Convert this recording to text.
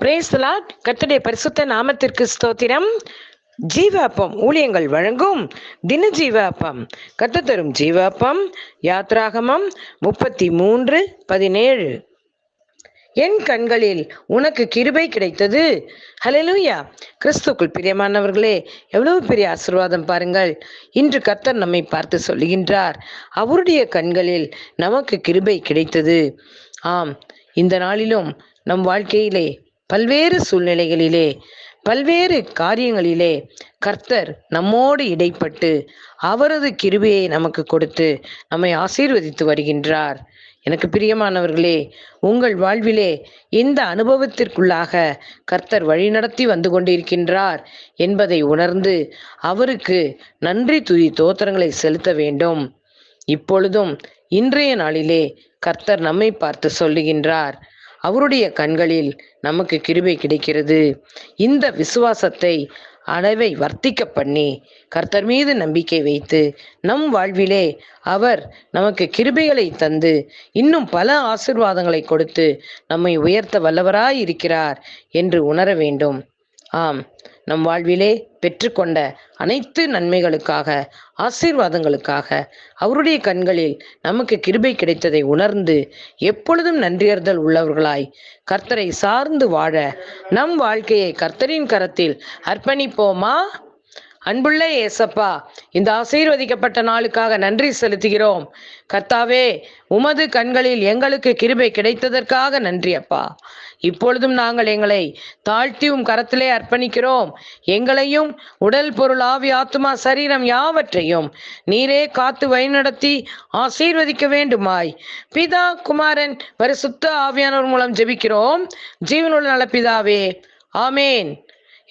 பிரேசலா கர்த்தருடைய பரிசுத்த நாமத்திற்கு ஸ்தோத்திரம். ஜீவாப்பம் ஊழியங்கள் வழங்கும் தின ஜீவாப்பம். கத்து தரும் ஜீவாப்பம். யாத்ராகமம் முப்பத்தி மூன்று பதினேழு. என் கண்களில் உனக்கு கிருபை கிடைத்தது. ஹலெலூயா கிறிஸ்துக்குள் பிரியமானவர்களே எவ்வளவு பெரிய ஆசீர்வாதம் பாருங்கள். இன்று கர்த்தர் நம்மை பார்த்து சொல்லுகின்றார். அவருடைய கண்களில் நமக்கு கிருபை கிடைத்தது. ஆம் இந்த நாளிலும் நம் வாழ்க்கையிலே பல்வேறு சூழ்நிலைகளிலே பல்வேறு காரியங்களிலே கர்த்தர் நம்மோடு இடைப்பட்டு அவரது கிருபையை நமக்கு கொடுத்து நம்மை ஆசீர்வதித்து வருகின்றார். எனக்கு பிரியமானவர்களே உங்கள் வாழ்விலே இந்த அனுபவத்திற்குள்ளாக கர்த்தர் வழிநடத்தி வந்து கொண்டிருக்கின்றார் என்பதை உணர்ந்து அவருக்கு நன்றி துதி தோத்திரங்களை செலுத்த வேண்டும். இப்பொழுதும் இன்றைய நாளிலே கர்த்தர் நம்மை பார்த்து சொல்லுகின்றார். அவருடைய கண்களில் நமக்கு கிருபை கிடைக்கிறது. இந்த விசுவாசத்தை அளவை வர்த்திக்க பண்ணி கர்த்தர் மீது நம்பிக்கை வைத்து நம் வாழ்விலே அவர் நமக்கு கிருபைகளை தந்து இன்னும் பல ஆசிர்வாதங்களை கொடுத்து நம்மை உயர்த்த வல்லவராய் இருக்கிறார் என்று உணர வேண்டும். ஆம் நம் வாழ்விலே பெற்றுக்கொண்ட அனைத்து நன்மைகளுக்காக ஆசீர்வாதங்களுக்காக அவருடைய கண்களில் நமக்கு கிருபை கிடைத்ததை உணர்ந்து எப்பொழுதும் நன்றியறுதல் உள்ளவர்களாய் கர்த்தரை சார்ந்து வாழ நம் வாழ்க்கையை கர்த்தரின் கரத்தில் அர்ப்பணிப்போமா? அன்புள்ள ஏசப்பா இந்த ஆசீர்வதிக்கப்பட்ட நாளுக்காக நன்றி செலுத்துகிறோம். கர்த்தாவே உமது கண்களில் எங்களுக்கு கிருபை கிடைத்ததற்காக நன்றி அப்பா. இப்பொழுதும் நாங்கள் எங்களை தாழ்த்தி உம் கரத்திலே அர்ப்பணிக்கிறோம். எங்களையும் உடல் பொருள் ஆவி ஆத்துமா சரீரம் யாவற்றையும் நீரே காத்து வழிநடத்தி ஆசீர்வதிக்க வேண்டுமாய். பிதா குமாரன் பரிசுத்த ஆவியானவர் மூலம் ஜெபிக்கிறோம். ஜீவனுள்ள நல பிதாவே ஆமேன்.